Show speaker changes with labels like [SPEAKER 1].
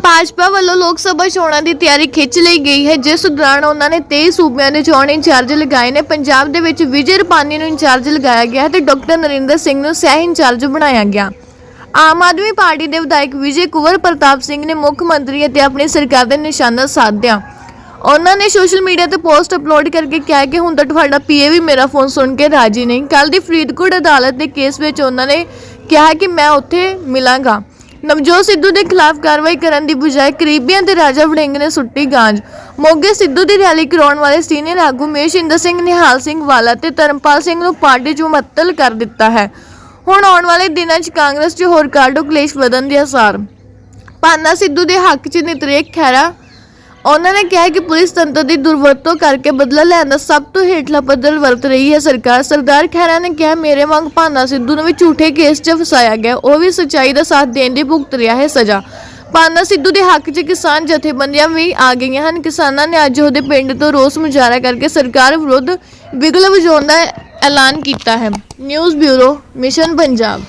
[SPEAKER 1] ਭਾਜਪਾ ਵੱਲੋਂ ਲੋਕ ਸਭਾ ਚੋਣਾਂ ਦੀ ਤਿਆਰੀ ਖਿੱਚ ਲਈ ਗਈ ਹੈ, ਜਿਸ ਦੌਰਾਨ ਉਹਨਾਂ ਨੇ 23 ਸੂਬਿਆਂ ਦੇ ਚੋਣ ਇੰਚਾਰਜ ਲਗਾਏ ਨੇ। ਪੰਜਾਬ ਦੇ ਵਿੱਚ ਵਿਜੇ ਰੁਪਾਨੀ ਨੂੰ ਇੰਚਾਰਜ ਲਗਾਇਆ ਗਿਆ ਹੈ ਤੇ ਡਾਕਟਰ ਨਰਿੰਦਰ ਸਿੰਘ ਨੂੰ ਸਹਿ ਇੰਚਾਰਜ ਬਣਾਇਆ ਗਿਆ। ਆਮ ਆਦਮੀ ਪਾਰਟੀ ਦੇ ਵਿਧਾਇਕ ਵਿਜੇ ਕੁਵਰ ਪ੍ਰਤਾਪ ਸਿੰਘ ਨੇ ਮੁੱਖ ਮੰਤਰੀ ਅਤੇ ਆਪਣੀ ਸਰਕਾਰ ਦੇ ਨਿਸ਼ਾਨਾ ਸਾਧਿਆ। ਉਹਨਾਂ ਨੇ ਸੋਸ਼ਲ ਮੀਡੀਆ ਤੇ ਪੋਸਟ ਅਪਲੋਡ ਕਰਕੇ ਕਿਹਾ ਕਿ ਹੁਣ ਤਾਂ ਤੁਹਾਡਾ ਪੀਏ ਵੀ ਮੇਰਾ ਫੋਨ ਸੁਣ ਕੇ ਰਾਜੀ ਨਹੀਂ। ਕੱਲ ਦੀ ਫਰੀਦਕੋਟ ਅਦਾਲਤ ਦੇ ਕੇਸ ਵਿੱਚ ਉਹਨਾਂ ਨੇ ਕਿਹਾ ਕਿ ਮੈਂ ਉੱਥੇ ਮਿਲਾਂਗਾ। ਨਵਜੋਤ ਸਿੱਧੂ ਦੇ ਖਿਲਾਫ ਕਾਰਵਾਈ ਕਰਨ ਦੀ ਬਜਾਏ ਕਰੀਬੀਆਂ ਦੇ ਰਾਜਾ ਵੜਿੰਗ ਨੇ ਸੁੱਟੀ ਗਾਂਜ। ਮੋਗੇ ਸਿੱਧੂ ਦੀ ਰੈਲੀ ਕਰਾਉਣ ਵਾਲੇ ਸੀਨੀਅਰ ਆਗੂ ਮੇਸ਼ਿੰਦਰ ਸਿੰਘ, ਨਿਹਾਲ ਸਿੰਘ ਵਾਲਾ ਤੇ ਧਰਮਪਾਲ ਸਿੰਘ ਨੂੰ ਪਾਰਟੀ ਚੋਂ ਮੁਅੱਤਲ ਕਰ ਦਿੱਤਾ ਹੈ। ਹੁਣ ਆਉਣ ਵਾਲੇ ਦਿਨਾਂ 'ਚ ਕਾਂਗਰਸ 'ਚ ਹੋਰ ਕਾਰਡੋ ਕਲੇਸ਼ ਵਧਣ ਦੇ ਆਸਾਰ ਪਾਨਾ ਸਿੱਧੂ ਦੇ ਹੱਕ 'ਚ ਨਿਤਰੇਕ ਖੈਰਾ ਉਹਨਾਂ ਨੇ ਕਿਹਾ ਕਿ ਪੁਲਿਸ ਤੰਤਰ ਦੀ ਦੁਰਵਰਤੋਂ ਕਰਕੇ ਬਦਲਾ ਲੈਣ ਦਾ ਸਭ ਤੋਂ ਹੇਠਲਾ ਪੱਧਰ ਵਰਤ ਰਹੀ ਹੈ ਸਰਕਾਰ। ਸਰਦਾਰ ਖੈਰਾ ਨੇ ਕਿਹਾ, ਮੇਰੇ ਵਾਂਗ ਭਾਨਾ ਸਿੱਧੂ ਨੂੰ ਵੀ ਝੂਠੇ ਕੇਸ 'ਚ ਫਸਾਇਆ ਗਿਆ। ਉਹ ਵੀ ਸੱਚਾਈ ਦਾ ਸਾਥ ਦੇਣ ਦੀ ਭੁਗਤ ਰਿਹਾ ਹੈ ਸਜ਼ਾ। ਪਾਨਾ ਸਿੱਧੂ ਦੇ ਹੱਕ 'ਚ ਕਿਸਾਨ ਜਥੇਬੰਦੀਆਂ ਵੀ ਆ ਗਈਆਂ ਹਨ। ਕਿਸਾਨਾਂ ਨੇ ਅੱਜ ਉਹਦੇ ਪਿੰਡ ਤੋਂ ਰੋਸ ਮੁਜ਼ਾਹਰਾ ਕਰਕੇ ਸਰਕਾਰ ਵਿਰੁੱਧ ਬਿਗਲ ਵਜਾਉਣ ਦਾ ਐਲਾਨ ਕੀਤਾ ਹੈ। News bureau, mission Punjab.